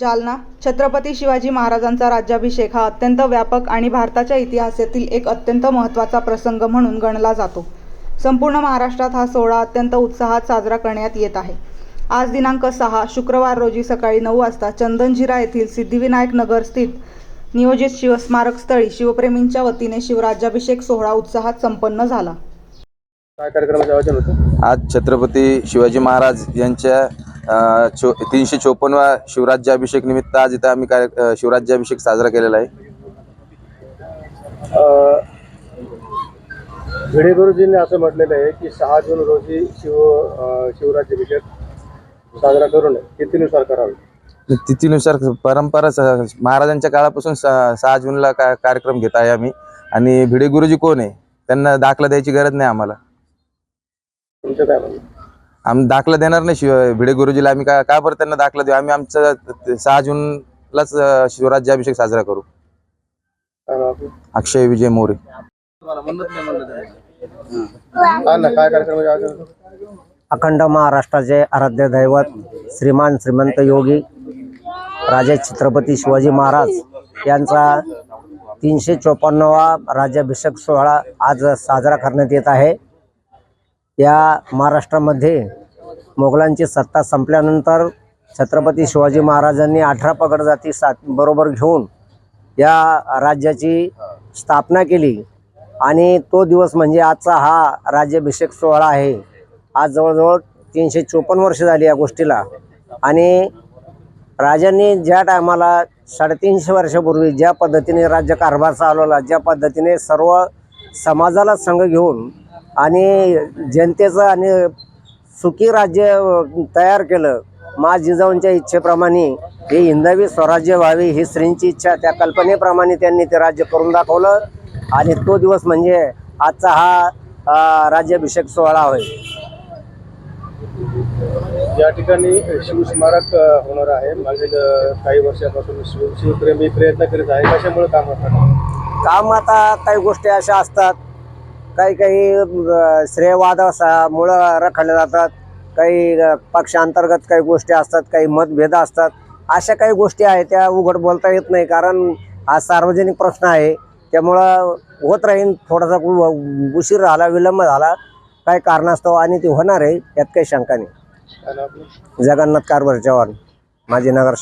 जालना छत्रपती शिवाजी महाराजांचा राज्याभिषेक हा अत्यंत व्यापक आणि भारताच्या इतिहासातील एक अत्यंत महत्त्वाचा प्रसंग म्हणून गणला जातो. संपूर्ण महाराष्ट्रात हा सोहळा अत्यंत उत्साहात साजरा करण्यात येत आहे. आज दिनांक सहा शुक्रवार रोजी सकाळी नऊ वाजता चंदनजिरा येथील सिद्धिविनायक नगर स्थित नियोजित शिवस्मारक स्थळी शिवप्रेमींच्या वतीने शिवराज्याभिषेक सोहळा उत्साहात संपन्न झाला. काय कार्यक्रमाचे आयोजन होतं? आज छत्रपती शिवाजी महाराज यांच्या चो तीनशे चोपन्नवा शिवराज्याभिषेक निमित्त आज इथं आम्ही काय शिवराज्याभिषेक साजरा केलेला आहे. भिडे गुरुजींनी असं म्हटलेलं आहे की सहा जून रोजी शिव शिवराज्याभिषेक साजरा करू नये तिथीनुसार करावे. तिथीनुसार परंपरा महाराजांच्या काळापासून सहा जूनला का कार्यक्रम घेत आहे आम्ही. आणि भिडे गुरुजी कोण आहे? त्यांना दाखला द्यायची गरज नाही आम्हाला. तुमचं काय म्हणणं? आम्ही दाखला देणार नाही शिव भिडे गुरुजीला आम्ही का का बरं त्यांना दाखला देऊ? आम्ही आमचं सहा जूनलाच शिवराज्याभिषेक साजरा करू. अक्षय विजय मोरे. अखंड महाराष्ट्राचे आराध्य दैवत श्रीमान श्रीमंत योगी राजे छत्रपती शिवाजी महाराज यांचा तीनशे चोपन्नवा राज्याभिषेक सोहळा आज साजरा करण्यात येत आहे. या महाराष्ट्रामध्ये मोगलांची सत्ता संपल्यानंतर छत्रपती शिवाजी महाराजांनी अठरा पगड जाती सात बरोबर घेऊन या राज्याची स्थापना केली. आणि तो दिवस म्हणजे आजचा हा राज्याभिषेक सोहळा आहे. आज जवळजवळ तीनशे चोपन्न वर्ष झाली या गोष्टीला. आणि राजांनी ज्या टायमाला साडेतीनशे वर्षापूर्वी ज्या पद्धतीने राज्य कारभार चालवला ज्या पद्धतीने सर्व समाजाला संघ घेऊन आणि जनतेचं आणि सुखी राज्य तयार केलं. मा जिजाऊंच्या इच्छेप्रमाणे हे हिंदवी स्वराज्य व्हावे ही स्त्रींची इच्छा त्या कल्पनेप्रमाणे त्यांनी ते राज्य करून दाखवलं. आणि तो दिवस म्हणजे आजचा हा राज्याभिषेक सोहळा होय. या ठिकाणी शिवस्मारक होणार आहे. मागील काही वर्षापासून शिव शिवप्रेमी प्रयत्न करीत आहे. कशामुळे काम काम आता काही गोष्टी अशा असतात काही काही श्रेयवादामुळं रखडल्या जातात. काही पक्षांतर्गत काही गोष्टी असतात काही मतभेद असतात. अशा काही गोष्टी आहेत त्या उघड बोलता येत नाही. कारण हा सार्वजनिक प्रश्न आहे. त्यामुळं होत राहील थोडासा उशीर झाला विलंब झाला. काही कारणास्तव आणि ते होणार आहे यात काही शंका नाही. काय? जगन्नाथ कारभार चव्हाण माजी नगर